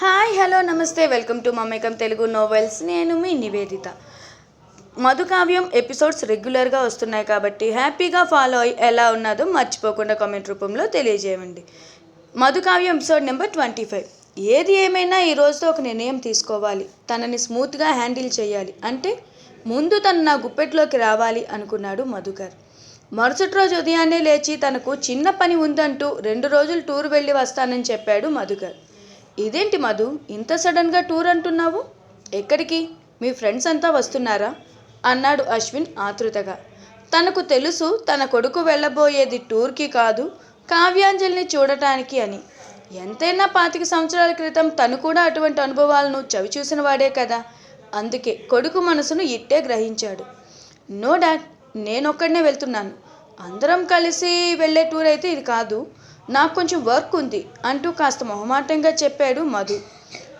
Hi hello నమస్తే welcome to Mamekam Telugu novels. నేను మీ Nivedita. Madhukavyam episodes రెగ్యులర్గా వస్తున్నాయి కాబట్టి హ్యాపీగా ఫాలో అయ్యి ఎలా ఉన్నదో మర్చిపోకుండా కామెంట్ రూపంలో తెలియజేయండి. Madhukavyam episode number twenty five. ఏది ఏమైనా ఈ రోజుతో ఒక నిర్ణయం తీసుకోవాలి. తనని స్మూత్గా హ్యాండిల్ చేయాలి. అంటే ముందు తను నా గుప్పెట్లోకి రావాలి అనుకున్నాడు మధుకర్. మరుసటి రోజు ఉదయాన్నే లేచి తనకు చిన్న పని ఉందంటూ రెండు రోజులు టూర్ వెళ్ళి వస్తానని చెప్పాడు మధుకర్. ఇదేంటి మధు ఇంత సడన్గా టూర్ అంటున్నావు? ఎక్కడికి? మీ ఫ్రెండ్స్ అంతా వస్తున్నారా? అన్నాడు అశ్విన్ ఆతృతగా. తనకు తెలుసు తన కొడుకు వెళ్ళబోయేది టూర్కి కాదు కావ్యాంజలిని చూడటానికి అని. ఎంతైనా పాతిక సంవత్సరాల క్రితం తను కూడా అటువంటి అనుభవాలను చవిచూసిన వాడే కదా. అందుకే కొడుకు మనసును ఇట్టే గ్రహించాడు. నో డాడ్ నేనొక్కడనే వెళ్తున్నాను. అందరం కలిసి వెళ్ళే టూర్ అయితే ఇది కాదు. నాకు కొంచెం వర్క్ ఉంది అంటూ కాస్త మొహమాటంగా చెప్పాడు మధు.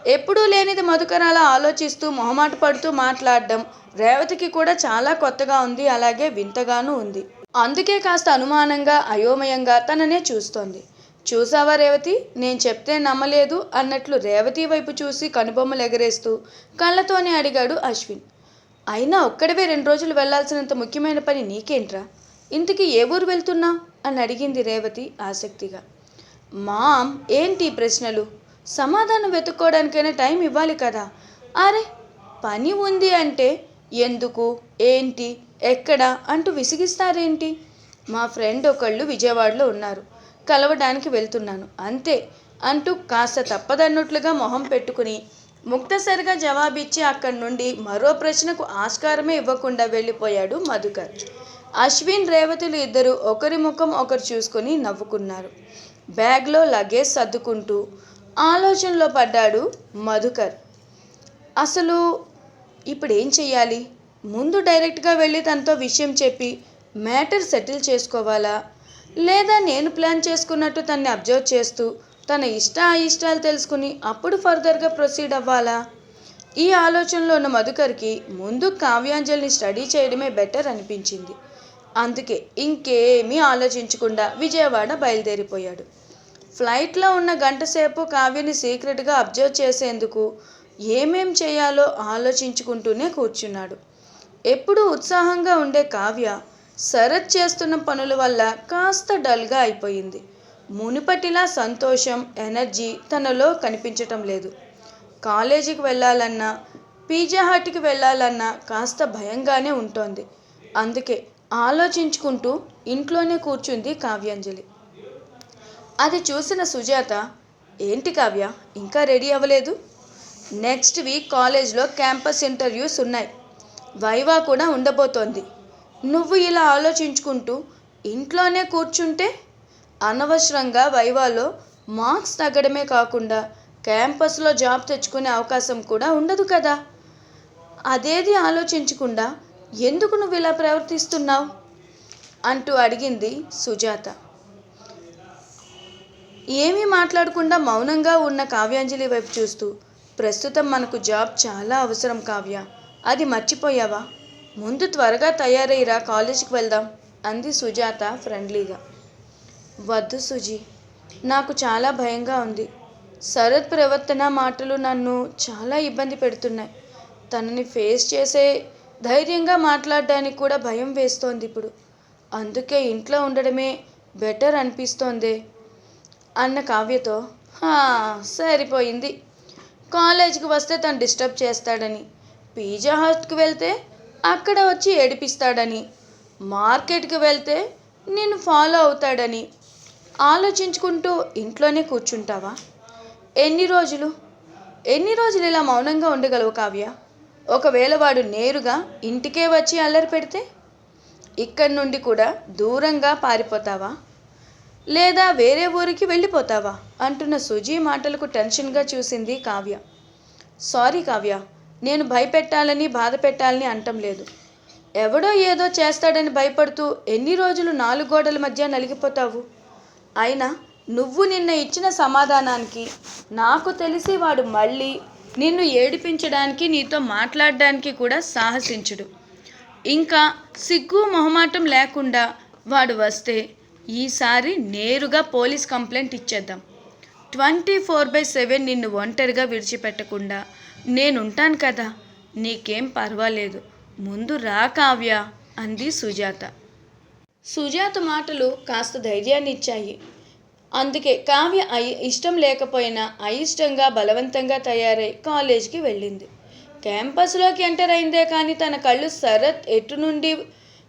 ఎప్పుడూ లేనిది మధుకర్ అలా ఆలోచిస్తూ మొహమాట పడుతూ మాట్లాడడం రేవతికి కూడా చాలా కొత్తగా ఉంది అలాగే వింతగానూ ఉంది. అందుకే కాస్త అనుమానంగా అయోమయంగా తననే చూస్తోంది. చూసావా రేవతి? నేను చెప్తే నమ్మలేదు అన్నట్లు రేవతి వైపు చూసి కనుబొమ్మలు ఎగరేస్తూ కళ్ళతోనే అడిగాడు అశ్విన్. అయినా ఒక్కడవే రెండు రోజులు వెళ్ళాల్సినంత ముఖ్యమైన పని నీకేంట్రా? ఇంతకీ ఏ ఊరు వెళ్తున్నా? అని అడిగింది రేవతి ఆసక్తిగా. మామ్ ఏంటి ప్రశ్నలు? సమాధానం వెతుక్కోవడానికైనా టైం ఇవ్వాలి కదా? అరే పని ఉంది అంటే ఎందుకు ఏంటి ఎక్కడ అంటూ విసిగిస్తారేంటి? మా ఫ్రెండ్ ఒకళ్ళు విజయవాడలో ఉన్నారు. కలవడానికి వెళ్తున్నాను. అంతే అంటూ కాస్త తప్పదన్నట్లుగా మొహం పెట్టుకుని ముక్తసరిగా జవాబిచ్చి అక్కడి నుండి మరో ప్రశ్నకు ఆస్కారమే ఇవ్వకుండా వెళ్ళిపోయాడు మధుకర్. అశ్విన్ రేవతులు ఇద్దరు ఒకరి ముఖం ఒకరు చూసుకొని నవ్వుకున్నారు. బ్యాగ్లో లగేజ్ సర్దుకుంటూ ఆలోచనలో పడ్డాడు మధుకర్. అసలు ఇప్పుడు ఏం చెయ్యాలి? ముందు డైరెక్ట్గా వెళ్ళి తనతో విషయం చెప్పి మ్యాటర్ సెటిల్ చేసుకోవాలా? లేదా నేను ప్లాన్ చేసుకున్నట్టు తన్ని అబ్జర్వ్ చేస్తూ తన ఇష్ట అయిష్టాలు తెలుసుకుని అప్పుడు ఫర్దర్గా ప్రొసీడ్ అవ్వాలా? ఈ ఆలోచనలో ఉన్న మధుకర్కి ముందు కావ్యాంజలిని స్టడీ చేయడమే బెటర్ అనిపించింది. అందుకే ఇంకేమీ ఆలోచించకుండా విజయవాడ బయలుదేరిపోయాడు. ఫ్లైట్లో ఉన్న గంటసేపు కావ్యని సీక్రెట్గా అబ్జర్వ్ చేసేందుకు ఏమేం చేయాలో ఆలోచించుకుంటూనే కూర్చున్నాడు. ఎప్పుడూ ఉత్సాహంగా ఉండే కావ్య శరత్ చేస్తున్న పనుల వల్ల కాస్త డల్గా అయిపోయింది. మునుపటిలా సంతోషం ఎనర్జీ తనలో కనిపించటం లేదు. కాలేజీకి వెళ్ళాలన్నా పిజ్జా హట్కి వెళ్ళాలన్నా కాస్త భయంగానే ఉంటోంది. అందుకే ఆలోచించుకుంటూ ఇంట్లోనే కూర్చుంది కావ్యాంజలి. అది చూసిన సుజాత ఏంటి కావ్య ఇంకా రెడీ అవ్వలేదు? నెక్స్ట్ వీక్ కాలేజ్లో క్యాంపస్ ఇంటర్వ్యూస్ ఉన్నాయి. వైవా కూడా ఉండబోతోంది. నువ్వు ఇలా ఆలోచించుకుంటూ ఇంట్లోనే కూర్చుంటే అనవసరంగా వైవాలో మార్క్స్ తగ్గడమే కాకుండా క్యాంపస్లో జాబ్ తెచ్చుకునే అవకాశం కూడా ఉండదు కదా? అదేది ఆలోచించకుండా ఎందుకు నువ్వు ఇలా ప్రవర్తిస్తున్నావు? అంటూ అడిగింది సుజాత. ఏమీ మాట్లాడకుండా మౌనంగా ఉన్న కావ్యాంజలి వైపు చూస్తూ ప్రస్తుతం మనకు జాబ్ చాలా అవసరం కావ్య. అది మర్చిపోయావా? ముందు త్వరగా తయారయ్యిరా కాలేజీకి వెళ్దాం అంది సుజాత ఫ్రెండ్లీగా. వద్దు సుజీ నాకు చాలా భయంగా ఉంది. శరత్ ప్రవర్తన మాటలు నన్ను చాలా ఇబ్బంది పెడుతున్నాయి. తనని ఫేస్ చేసే ధైర్యంగా మాట్లాడడానికి కూడా భయం వేస్తోంది ఇప్పుడు. అందుకే ఇంట్లో ఉండడమే బెటర్ అనిపిస్తోంది. అన్న కావ్యతో "హా, సరిపోయింది. కాలేజీకి వస్తే తను డిస్టర్బ్ చేస్తాడని పిజ్జా హట్కి వెళ్తే అక్కడ వచ్చి ఏడిపిస్తాడని మార్కెట్కి వెళ్తే నిన్ను ఫాలో అవుతాడని ఆలోచించుకుంటూ ఇంట్లోనే కూర్చుంటావా? ఎన్ని రోజులు? ఎన్ని రోజులు ఇలా మౌనంగా ఉండగలవు కావ్య? ఒకవేళ వాడు నేరుగా ఇంటికే వచ్చి అల్లరి పెడితే ఇక్కడి నుండి కూడా దూరంగా పారిపోతావా? లేదా వేరే ఊరికి వెళ్ళిపోతావా? అంటున్న సుజీ మాటలకు టెన్షన్గా చూసింది కావ్య. సారీ కావ్య నేను భయపెట్టాలని బాధ పెట్టాలని అంటం లేదు. ఎవడో ఏదో చేస్తాడని భయపడుతూ ఎన్ని రోజులు నాలుగు గోడల మధ్య నలిగిపోతావు? అయినా నువ్వు నిన్న ఇచ్చిన సమాధానానికి నాకు తెలిసి వాడు మళ్ళీ నిన్ను ఏడిపించడానికి నీతో మాట్లాడడానికి కూడా సాహసించుడు. ఇంకా సిగ్గు మొహమాటం లేకుండా వాడు వస్తే ఈసారి నేరుగా పోలీస్ కంప్లైంట్ ఇచ్చేద్దాం. ట్వంటీ ఫోర్ బై సెవెన్ నిన్ను ఒంటరిగా విడిచిపెట్టకుండా నేనుంటాను కదా నీకేం పర్వాలేదు. ముందు రా కావ్య అంది సుజాత. సుజాత మాటలు కాస్త ధైర్యాన్ని ఇచ్చాయి అందుకే కావ్య అయి ఇష్టం లేకపోయినా అయిష్టంగా బలవంతంగా తయారై కాలేజ్కి వెళ్ళింది. క్యాంపస్లోకి ఎంటర్ అయిందే కానీ తన కళ్ళు శరత్ ఎటు నుండి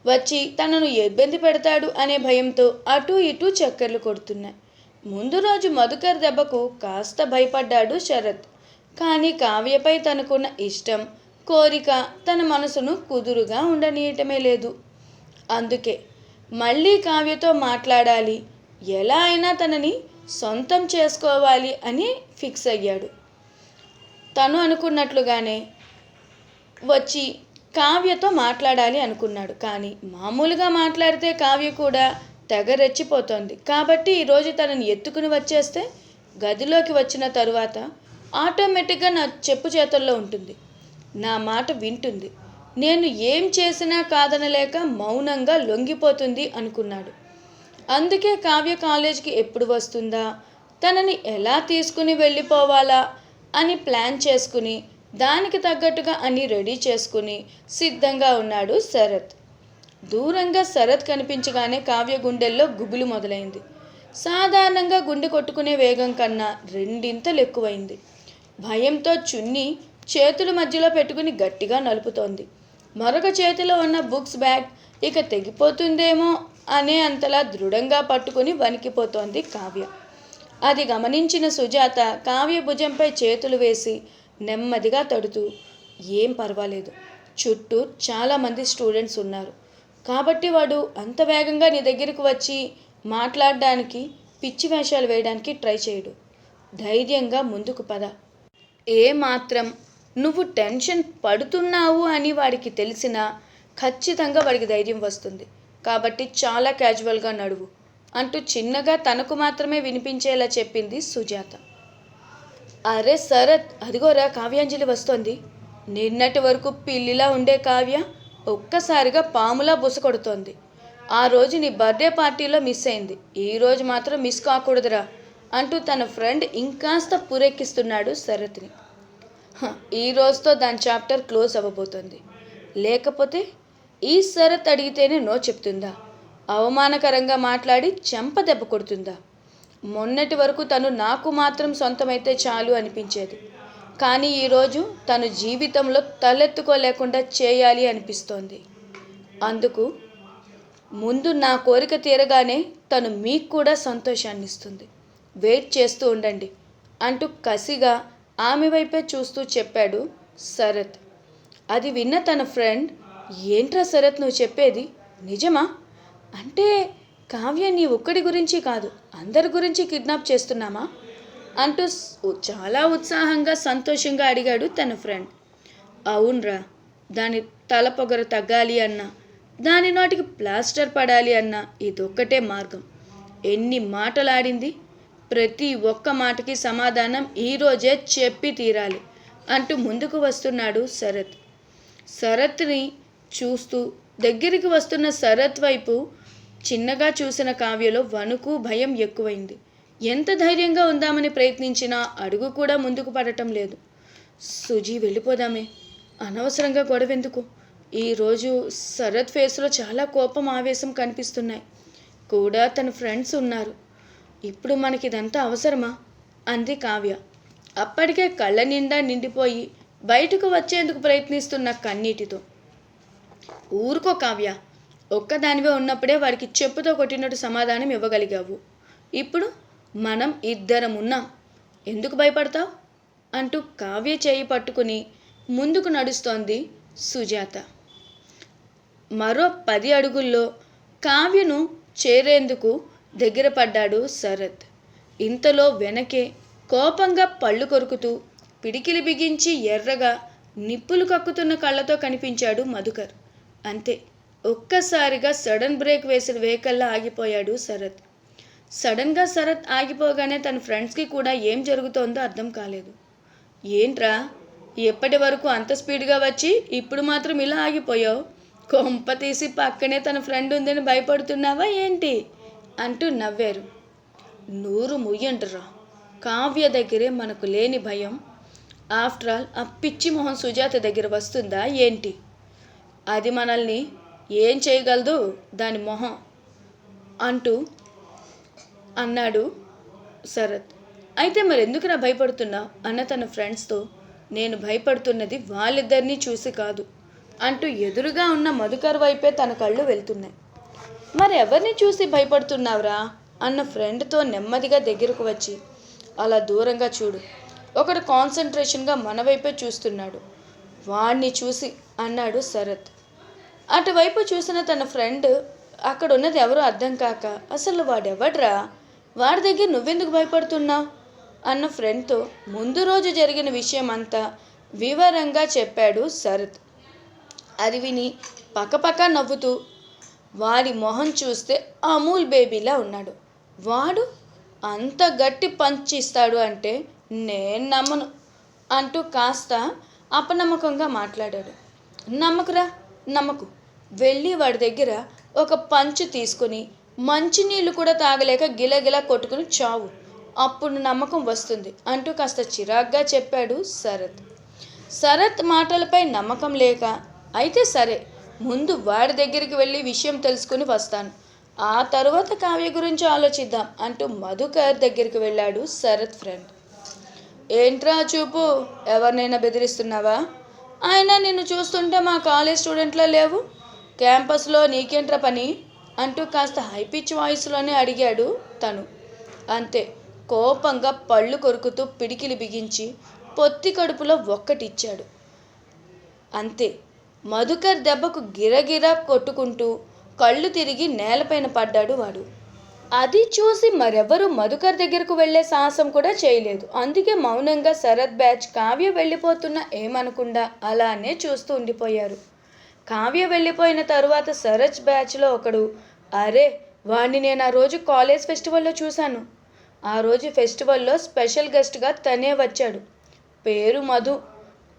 వచ్చి తనను ఇబ్బంది పెడతాడు అనే భయంతో అటు ఇటు చక్కర్లు కొడుతున్నాయి. ముందు రోజు మధుకర్ దెబ్బకు కాస్త భయపడ్డాడు శరత్. కానీ కావ్యపై తనకున్న ఇష్టం కోరిక తన మనసును కుదురుగా ఉండనీయటమే లేదు. అందుకే మళ్ళీ కావ్యతో మాట్లాడాలి ఎలా అయినా తనని సొంతం చేసుకోవాలి అని ఫిక్స్ అయ్యాడు. తను అనుకున్నట్లుగానే వచ్చి కావ్యతో మాట్లాడాలి అనుకున్నాడు. కానీ మామూలుగా మాట్లాడితే కావ్య కూడా తెగ రెచ్చిపోతోంది. కాబట్టి ఈరోజు తనని ఎత్తుకుని వచ్చేస్తే గదిలోకి వచ్చిన తరువాత ఆటోమేటిక్గా నా చెప్పు చేతుల్లో ఉంటుంది. నా మాట వింటుంది. నేను ఏం చేసినా కాదనలేక మౌనంగా లొంగిపోతుంది అనుకున్నాడు. అందుకే కావ్య కాలేజ్కి ఎప్పుడు వస్తుందా? తనని ఎలా తీసుకుని వెళ్ళిపోవాలా? అని ప్లాన్ చేసుకుని దానికి తగ్గట్టుగా అన్ని రెడీ చేసుకుని సిద్ధంగా ఉన్నాడు శరత్. దూరంగా శరత్ కనిపించగానే కావ్య గుండెల్లో గుబులు మొదలైంది. సాధారణంగా గుండె కొట్టుకునే వేగం కన్నా రెండింతలు ఎక్కువైంది. భయంతో చున్ని చేతుల మధ్యలో పెట్టుకుని గట్టిగా నలుపుతోంది. మరొక చేతిలో ఉన్న బుక్స్ బ్యాగ్ ఇక తెగిపోతుందేమో అనే అంతలా దృఢంగా పట్టుకుని వణికిపోతోంది కావ్య. అది గమనించిన సుజాత కావ్య భుజంపై చేతులు వేసి నెమ్మదిగా తడుతూ ఏం పర్వాలేదు. చుట్టూ చాలామంది స్టూడెంట్స్ ఉన్నారు. కాబట్టి వాడు అంత వేగంగా నీ దగ్గరికి వచ్చి మాట్లాడడానికి పిచ్చి వేషాలు వేయడానికి ట్రై చేయడు. ధైర్యంగా ముందుకు పద. ఏ మాత్రం నువ్వు టెన్షన్ పడుతున్నావు అని వాడికి తెలిసినా ఖచ్చితంగా వాడికి ధైర్యం వస్తుంది. కాబట్టి చాలా క్యాజువల్గా నడువు. అంటూ చిన్నగా తనకు మాత్రమే వినిపించేలా చెప్పింది సుజాత. అరే శరత్ అదిగోరా కావ్యాంజలి వస్తోంది. నిన్నటి వరకు పిల్లిలా ఉండే కావ్య ఒక్కసారిగా పాములా బుస కొడుతోంది. ఆ రోజు నీ బర్త్డే పార్టీలో మిస్ అయింది. ఈ రోజు మాత్రం మిస్ కాకూడదురా అంటూ తన ఫ్రెండ్ ఇంకాస్త పురెక్కిస్తున్నాడు శరత్ని. ఈ రోజుతో దాని చాప్టర్ క్లోజ్ అవ్వబోతోంది. లేకపోతే ఈ సరత్ అడిగితేనే నో చెప్తుందా? అవమానకరంగా మాట్లాడి చెంప దెబ్బ కొడుతుందా? మొన్నటి వరకు తను నాకు మాత్రం సొంతమైతే చాలు అనిపించేది. కానీ ఈరోజు తను జీవితంలో తలెత్తుకోలేకుండా చేయాలి అనిపిస్తోంది. అందుకు ముందు నా కోరిక తీరగానే తను మీకు కూడా సంతోషాన్ని ఇస్తుంది వెయిట్ చేస్తూ ఉండండి అంటూ కసిగా ఆమె వైపే చూస్తూ చెప్పాడు శరత్. అది విన్న తన ఫ్రెండ్ ఏంట్రా శరత్ నువ్వు చెప్పేది? నిజమా? అంటే కావ్య నీ ఒక్కడి గురించి కాదు అందరి గురించి కిడ్నాప్ చేస్తున్నామా? అంటూ చాలా ఉత్సాహంగా సంతోషంగా అడిగాడు తన ఫ్రెండ్. అవునరా దాని తల పొగరు తగ్గాలి అన్నా దాని నాటికి ప్లాస్టర్ పడాలి అన్నా ఇదొక్కటే మార్గం. ఎన్ని మాటలాడింది? ప్రతి ఒక్క మాటకి సమాధానం ఈరోజే చెప్పి తీరాలి అంటూ ముందుకు వస్తున్నాడు శరత్. శరత్ని చూస్తూ దగ్గరికి వస్తున్న శరత్ వైపు చిన్నగా చూసిన కావ్యలో వణుకు భయం ఎక్కువైంది. ఎంత ధైర్యంగా ఉందామని ప్రయత్నించినా అడుగు కూడా ముందుకు పడటం లేదు. సుజీ వెళ్ళిపోదామే. అనవసరంగా గొడవెందుకు? ఈరోజు శరత్ ఫేస్లో చాలా కోపం ఆవేశం కనిపిస్తున్నాయి. కూడా తన ఫ్రెండ్స్ ఉన్నారు. ఇప్పుడు మనకి ఇదంతా అవసరమా? అంది కావ్య. అప్పటికే కళ్ళ నిండా నిండిపోయి బయటకు వచ్చేందుకు ప్రయత్నిస్తున్న కన్నీటితో. ఊరుకో కావ్య. ఒక్కదానివే ఉన్నప్పుడే వాడికి చెప్పుతో కొట్టినట్టు సమాధానం ఇవ్వగలిగావు. ఇప్పుడు మనం ఇద్దరం ఉన్నాం ఎందుకు భయపడతావు? అంటూ కావ్య చేయి పట్టుకుని ముందుకు నడుస్తోంది సుజాత. మరో పది అడుగుల్లో కావ్యను చేరేందుకు దగ్గర పడ్డాడు శరత్. ఇంతలో వెనకే కోపంగా పళ్ళు కొరుకుతూ పిడికిలి బిగించి ఎర్రగా నిప్పులు కక్కుతున్న కళ్ళతో కనిపించాడు మధుకర్. అంతే. ఒక్కసారిగా సడన్ బ్రేక్ వేసిన వెహికల్లా ఆగిపోయాడు శరత్. సడన్గా శరత్ ఆగిపోగానే తన ఫ్రెండ్స్కి కూడా ఏం జరుగుతోందో అర్థం కాలేదు. ఏంట్రా? ఎప్పటి వరకు అంత స్పీడ్గా వచ్చి ఇప్పుడు మాత్రం ఇలా ఆగిపోయావు? కొంప తీసి పక్కనే తన ఫ్రెండ్ ఉందని భయపడుతున్నావా ఏంటి? అంటూ నవ్వారు. నూరు ముయ్యంటరా కావ్య దగ్గరే మనకు లేని భయం. ఆఫ్టర్ ఆల్ ఆ పిచ్చి మొహం సుజాత దగ్గర వస్తుందా ఏంటి? అది మనల్ని ఏం చేయగలదు? దాని మొహం అంటూ అన్నాడు శరత్. అయితే మరి ఎందుకురా భయపడుతున్నావు అన్న తన ఫ్రెండ్స్తో నేను భయపడుతున్నది వాళ్ళిద్దరినీ చూసి కాదు అంటూ ఎదురుగా ఉన్న మధుకర్ వైపే తన కళ్ళు వెళ్తున్నాయి. మరి ఎవరిని చూసి భయపడుతున్నావురా? అన్న ఫ్రెండ్తో నెమ్మదిగా దగ్గరకు వచ్చి అలా దూరంగా చూడు. ఒకడు కాన్సన్ట్రేషన్గా మన వైపే చూస్తున్నాడు. వాణ్ణి చూసి అన్నాడు శరత్. అటువైపు చూసిన తన ఫ్రెండ్ అక్కడ ఉన్నది ఎవరో అర్థం కాక అసలు వాడెవడ్రా? వాడి దగ్గర నువ్వెందుకు భయపడుతున్నావు? అన్న ఫ్రెండ్తో ముందు రోజు జరిగిన విషయం అంతా వివరంగా చెప్పాడు శరత్. అది విని పక్కపక్క నవ్వుతూ వాడి మొహం చూస్తే అమూల్ బేబీలా ఉన్నాడు. వాడు అంత గట్టి పంచ్ ఇస్తాడు అంటే నేను నమ్మను అంటూ కాస్త అపనమ్మకంగా మాట్లాడాడు. నమ్మకురా? నమ్మకు. వెళ్ళి వాడి దగ్గర ఒక పంచు తీసుకుని మంచినీళ్ళు కూడా తాగలేక గిలగిలా కొట్టుకుని చావు. అప్పుడు నమ్మకం వస్తుంది. అంటూ కాస్త చిరాగ్గా చెప్పాడు శరత్. శరత్ మాటలపై నమ్మకం లేక అయితే సరే ముందు వాడి దగ్గరికి వెళ్ళి విషయం తెలుసుకుని వస్తాను. ఆ తరువాత కావ్య గురించి ఆలోచిద్దాం అంటూ మధుకర్ దగ్గరికి వెళ్ళాడు శరత్ ఫ్రెండ్. ఏంట్రా చూపు ఎవరినైనా బెదిరిస్తున్నావా? ఆయన నిన్ను చూస్తుంటే మా కాలేజ్ స్టూడెంట్లా లేవు? క్యాంపస్లో నీకేంట్రా పని? అంటూ కాస్త హైపిచ్ వాయిస్లోనే అడిగాడు తను. అంతే కోపంగా పళ్ళు కొరుకుతూ పిడికిలి బిగించి పొత్తి కడుపులో ఒక్కటిచ్చాడు. అంతే మధుకర్ దెబ్బకు గిరగిరా కొట్టుకుంటూ కళ్ళు తిరిగి నేలపైన పడ్డాడు వాడు. అది చూసి మరెవరు మధుకర్ దగ్గరకు వెళ్ళే సాహసం కూడా చేయలేదు. అందుకే మౌనంగా శరత్ బ్యాచ్ కావ్య వెళ్ళిపోతున్న ఏమనకుండా అలానే చూస్తూ ఉండిపోయారు. కావ్య వెళ్ళిపోయిన తరువాత సరచ్ బ్యాచ్లో ఒకడు అరే వాణ్ణి నేను ఆ రోజు కాలేజ్ ఫెస్టివల్లో చూశాను. ఆ రోజు ఫెస్టివల్లో స్పెషల్ గెస్ట్గా తనే వచ్చాడు. పేరు మధు.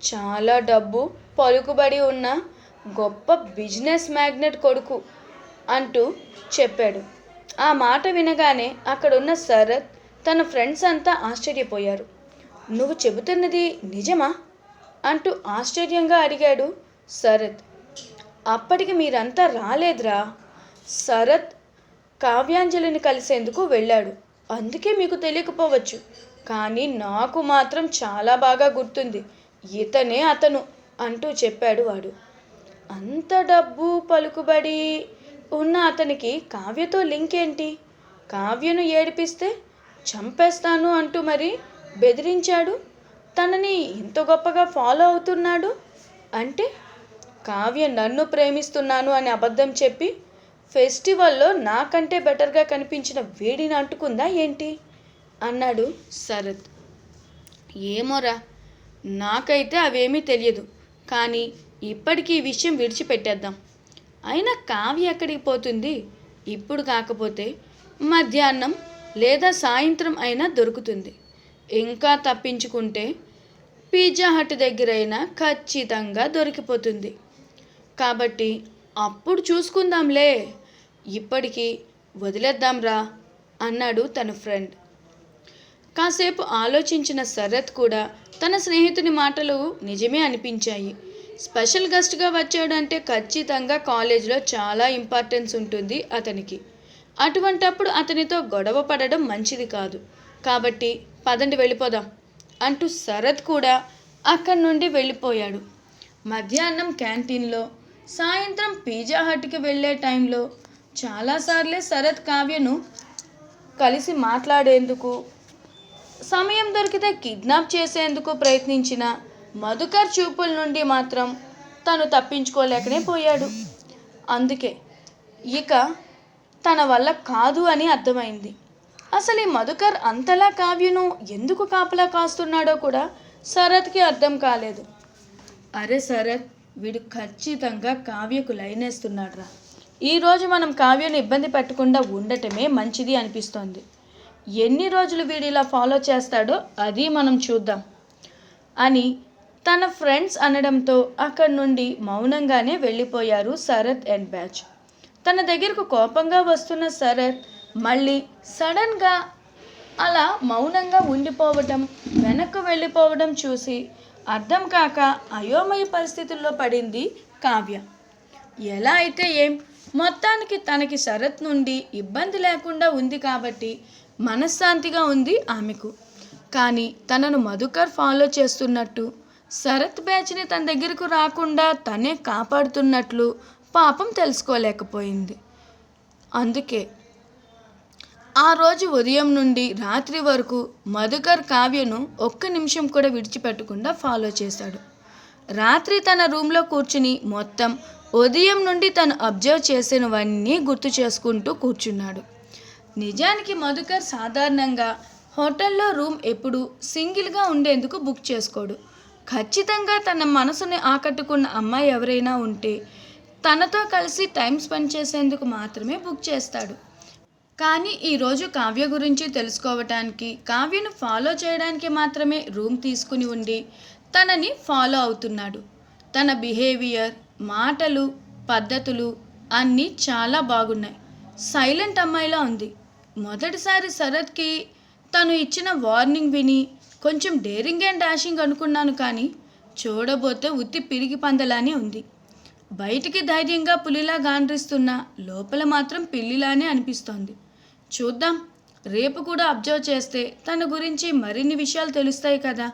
చాలా డబ్బు పలుకుబడి ఉన్న గొప్ప బిజినెస్ మ్యాగ్నెట్ కొడుకు అంటూ చెప్పాడు. ఆ మాట వినగానే అక్కడున్న శరత్ తన ఫ్రెండ్స్ అంతా ఆశ్చర్యపోయారు. నువ్వు చెబుతున్నది నిజమా? అంటూ ఆశ్చర్యంగా అడిగాడు శరత్. అప్పటికి మీరంతా రాలేదురా. శరత్ కావ్యాంజలిని కలిసేందుకు వెళ్ళాడు. అందుకే మీకు తెలియకపోవచ్చు. కానీ నాకు మాత్రం చాలా బాగా గుర్తుంది. ఇతనే అతను అంటూ చెప్పాడు వాడు. అంత డబ్బు పలుకుబడి ఉన్న అతనికి కావ్యతో లింక్ ఏంటి? కావ్యను ఏడిపిస్తే చంపేస్తాను అంటూ మరి బెదిరించాడు? తనని ఇంత గొప్పగా ఫాలో అవుతున్నాడు? అంటే కావ్య నన్ను ప్రేమిస్తున్నాను అని అబద్ధం చెప్పి ఫెస్టివల్లో నాకంటే బెటర్గా కనిపించిన వేడిని అంటుకుందా ఏంటి? అన్నాడు శరత్. ఏమోరా నాకైతే అవేమీ తెలియదు కానీ ఇప్పటికీ ఈ విషయం విడిచిపెట్టేద్దాం. అయినా కావ్య ఎక్కడికి పోతుంది? ఇప్పుడు కాకపోతే మధ్యాహ్నం లేదా సాయంత్రం అయినా దొరుకుతుంది. ఇంకా తప్పించుకుంటే పిజ్జా హట్ దగ్గరైనా ఖచ్చితంగా దొరికిపోతుంది. కాబట్టి అప్పుడు చూసుకుందాంలే. ఇప్పటికీ వదిలేద్దాంరా అన్నాడు తన ఫ్రెండ్. కాసేపు ఆలోచించిన శరత్ కూడా తన స్నేహితుని మాటలు నిజమే అనిపించాయి. స్పెషల్ గెస్ట్గా వచ్చాడంటే ఖచ్చితంగా కాలేజీలో చాలా ఇంపార్టెన్స్ ఉంటుంది అతనికి. అటువంటప్పుడు అతనితో గొడవ పడడం మంచిది కాదు. కాబట్టి పదండి వెళ్ళిపోదాం అంటూ శరత్ కూడా అక్కడి నుండి వెళ్ళిపోయాడు. మధ్యాహ్నం క్యాంటీన్లో సాయంత్రం పిజ్జా హట్కి వెళ్ళే టైంలో చాలాసార్లే శరత్ కావ్యను కలిసి మాట్లాడేందుకు సమయం దొరికితే కిడ్నాప్ చేసేందుకు ప్రయత్నించిన మధుకర్ చూపుల నుండి మాత్రం తను తప్పించుకోలేకనే పోయాడు. అందుకే ఇక తన వల్ల కాదు అని అర్థమైంది. అసలు ఈ మధుకర్ అంతలా కావ్యను ఎందుకు కాపలా కాస్తున్నాడో కూడా శరత్కి అర్థం కాలేదు. అరే శరత్ వీడు ఖచ్చితంగా కావ్యకు లైనేస్తున్నాడురా ఈరోజు మనం కావ్యను ఇబ్బంది పెట్టకుండా ఉండటమే మంచిది అనిపిస్తోంది. ఎన్ని రోజులు వీడు ఇలా ఫాలో చేస్తాడో అది మనం చూద్దాం. అని తన ఫ్రెండ్స్ అనడంతో అక్కడి నుండి మౌనంగానే వెళ్ళిపోయారు శరత్ అండ్ బ్యాచ్ తన దగ్గరకు కోపంగా వస్తున్న శరత్ మళ్ళీ సడన్గా అలా మౌనంగా ఉండిపోవడం వెనక్కు వెళ్ళిపోవడం చూసి అర్థం కాక అయోమయ పరిస్థితుల్లో పడింది కావ్య. ఎలా అయితే ఏం మొత్తానికి తనకి శరత్ నుండి ఇబ్బంది లేకుండా ఉంది కాబట్టి మనశ్శాంతిగా ఉంది ఆమెకు. కానీ తనను మధుకర్ ఫాలో చేస్తున్నట్టు శరత్ బ్యాచ్ని తన దగ్గరకు రాకుండా తనే కాపాడుతున్నట్లు పాపం తెలుసుకోలేకపోయింది. అందుకే ఆ రోజు ఉదయం నుండి రాత్రి వరకు మధుకర్ కావ్యను ఒక్క నిమిషం కూడా విడిచిపెట్టకుండా ఫాలో చేశాడు. రాత్రి తన రూమ్లో కూర్చుని మొత్తం ఉదయం నుండి తను అబ్జర్వ్ చేసినవన్నీ గుర్తు చేసుకుంటూ కూర్చున్నాడు. నిజానికి మధుకర్ సాధారణంగా హోటల్లో రూమ్ ఎప్పుడు సింగిల్గా ఉండేందుకు బుక్ చేసుకోడు. ఖచ్చితంగా తన మనసుని ఆకట్టుకున్న అమ్మాయి ఎవరైనా ఉంటే తనతో కలిసి టైం స్పెండ్ చేసేందుకు మాత్రమే బుక్ చేస్తాడు. కానీ ఈరోజు కావ్య గురించి తెలుసుకోవటానికి కావ్యను ఫాలో చేయడానికి మాత్రమే రూమ్ తీసుకుని ఉండి తనని ఫాలో అవుతున్నాడు. తన బిహేవియర్ మాటలు పద్ధతులు అన్నీ చాలా బాగున్నాయి. సైలెంట్ అమ్మాయిలా ఉంది. మొదటిసారి శరత్కి తను ఇచ్చిన వార్నింగ్ విని కొంచెం డేరింగ్ అండ్ డాషింగ్ అనుకున్నాను కానీ చూడబోతే ఉత్తి పిరిగి పందలానే ఉంది. బయటికి ధైర్యంగా పులిలా గాండ్రిస్తున్నా లోపల మాత్రం పిల్లిలానే అనిపిస్తోంది. చూద్దాం. రేపు కూడా అబ్జర్వ్ చేస్తే తన గురించి మరిన్ని విషయాలు తెలుస్తాయి కదా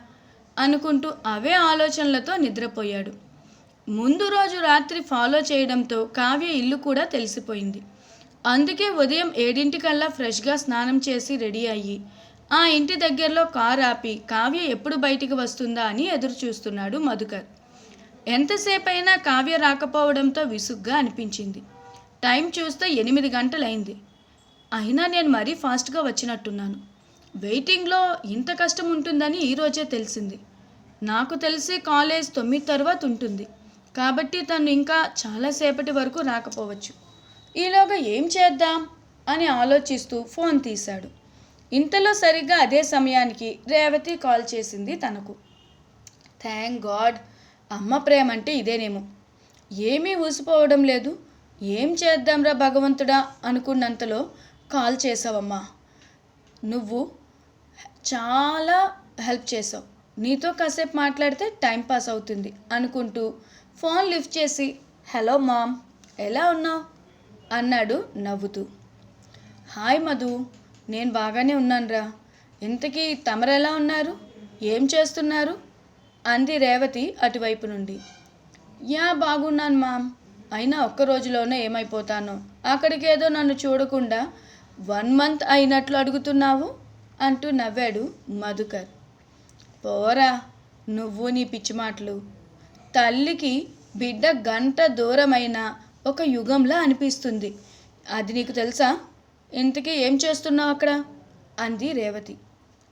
అనుకుంటూ అవే ఆలోచనలతో నిద్రపోయాడు. ముందు రోజు రాత్రి ఫాలో చేయడంతో కావ్య ఇల్లు కూడా తెలిసిపోయింది. అందుకే ఉదయం ఏడింటికల్లా ఫ్రెష్గా స్నానం చేసి రెడీ అయ్యి ఆ ఇంటి దగ్గరలో కారు ఆపి కావ్య ఎప్పుడు బయటికి వస్తుందా అని ఎదురు చూస్తున్నాడు మధుకర్. ఎంతసేపైనా కావ్య రాకపోవడంతో విసుగ్గా అనిపించింది. టైం చూస్తే ఎనిమిది గంటలైంది. అయినా నేను మరీ ఫాస్ట్గా వచ్చినట్టున్నాను. వెయిటింగ్లో ఇంత కష్టం ఉంటుందని ఈరోజే తెలిసింది. నాకు తెలిసి కాలేజ్ తొమ్మిది తర్వాత ఉంటుంది. కాబట్టి తను ఇంకా చాలాసేపటి వరకు రాకపోవచ్చు. ఈలోగా ఏం చేద్దాం? అని ఆలోచిస్తూ ఫోన్ తీశాడు. ఇంతలో సరిగ్గా అదే సమయానికి రేవతి కాల్ చేసింది తనకు. Thank God. అమ్మ ప్రేమ అంటే ఇదేనేమో. ఏమీ ఊసిపోవడం లేదు. ఏం చేద్దాంరా భగవంతుడా అనుకున్నంతలో కాల్ చేసావమ్మా. నువ్వు చాలా హెల్ప్ చేసావు. నీతో కాసేపు మాట్లాడితే టైం పాస్ అవుతుంది అనుకుంటూ ఫోన్ లిఫ్ట్ చేసి హలో మామ్ ఎలా ఉన్నావు? అన్నాడు నవ్వుతూ. హాయ్ మధు నేను బాగానే ఉన్నానురా. ఇంతకీ తమరెలా ఉన్నారు? ఏం చేస్తున్నారు? అంది రేవతి అటువైపు నుండి. యా బాగున్నాను మామ్. అయినా ఒక్క రోజులోనే ఏమైపోతాను. అక్కడికేదో నన్ను చూడకుండా వన్ మంత్ అయినట్లు అడుగుతున్నావు? అంటూ నవ్వాడు మధుకర్. పోరా నువ్వు నీ పిచ్చి మాటలు. తల్లికి బిడ్డ గంట దూరమైన ఒక యుగంలా అనిపిస్తుంది. అది నీకు తెలుసా? ఇంతకీ ఏం చేస్తున్నావు అక్కడ? అంది రేవతి.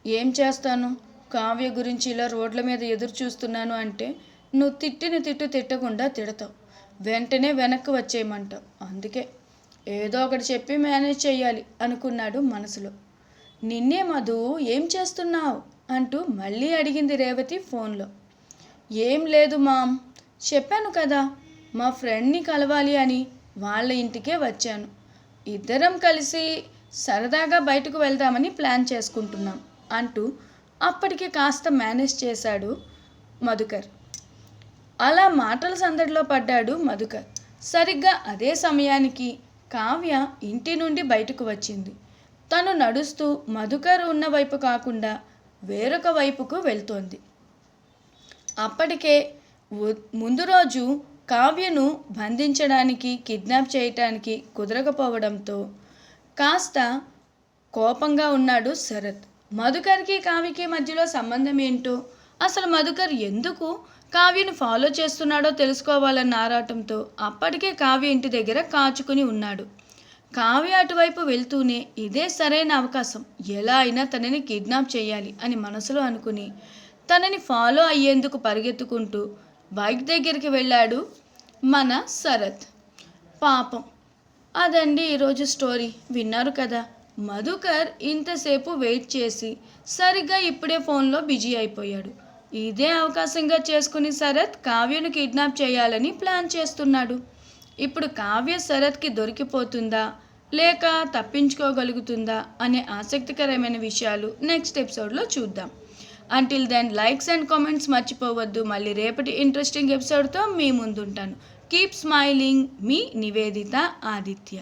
ఏం చేస్తాను? కావ్య గురించి ఇలా రోడ్ల మీద ఎదురు చూస్తున్నాను అంటే నువ్వు తిట్టిన తిట్టు తిట్టకుండా తిడతావు. వెంటనే వెనక్కి వచ్చేయమంటావు. అందుకే ఏదో ఒకటి చెప్పి మేనేజ్ చేయాలి అనుకున్నాడు మనసులో. నిన్నే మధు ఏం చేస్తున్నావు? అంటూ మళ్ళీ అడిగింది రేవతి ఫోన్లో. ఏం లేదు మామ్ చెప్పాను కదా మా ఫ్రెండ్ని కలవాలి అని వాళ్ళ ఇంటికే వచ్చాను. ఇద్దరం కలిసి సరదాగా బయటకు వెళ్దామని ప్లాన్ చేసుకుంటున్నాం అంటూ అప్పటికి కాస్త మేనేజ్ చేశాడు మధుకర్. అలా మాటల సందడిలో పడ్డాడు మధుకర్. సరిగ్గా అదే సమయానికి కావ్య ఇంటి నుండి బయటకు వచ్చింది. తను నడుస్తూ మధుకర్ ఉన్న వైపు కాకుండా వేరొక వైపుకు వెళ్తోంది. అప్పటికే ముందు రోజు కావ్యను బంధించడానికి కిడ్నాప్ చేయటానికి కుదరకపోవడంతో కాస్త కోపంగా ఉన్నాడు శరత్. మధుకర్కి కావ్యకి మధ్యలో సంబంధం ఏంటో అసలు మధుకర్ ఎందుకు కావ్యను ఫాలో చేస్తున్నాడో తెలుసుకోవాలన్న ఆరాటంతో అప్పటికే కావ్య ఇంటి దగ్గర కాచుకుని ఉన్నాడు. కావ్య అటువైపు వెళ్తూనే ఇదే సరైన అవకాశం. ఎలా అయినా తనని కిడ్నాప్ చేయాలి అని మనసులో అనుకుని తనని ఫాలో అయ్యేందుకు పరిగెత్తుకుంటూ బైక్ దగ్గరికి వెళ్ళాడు మన శరత్. పాపం. అదండి ఈరోజు స్టోరీ. విన్నారు కదా. మధుకర్ ఇంతసేపు వెయిట్ చేసి సరిగ్గా ఇప్పుడే ఫోన్లో బిజీ అయిపోయాడు. ఇదే అవకాశంగా చేసుకుని శరత్ కావ్యను కిడ్నాప్ చేయాలని ప్లాన్ చేస్తున్నాడు. ఇప్పుడు కావ్య శరత్కి దొరికిపోతుందా? లేక తప్పించుకోగలుగుతుందా? అనే ఆసక్తికరమైన విషయాలు నెక్స్ట్ ఎపిసోడ్లో చూద్దాం. Until then likes and comments మర్చిపోవద్దు. మళ్ళీ రేపటి ఇంట్రెస్టింగ్ ఎపిసోడ్తో మీ ముందుంటాను. కీప్ స్మైలింగ్ మీ నివేదిత ఆదిత్య.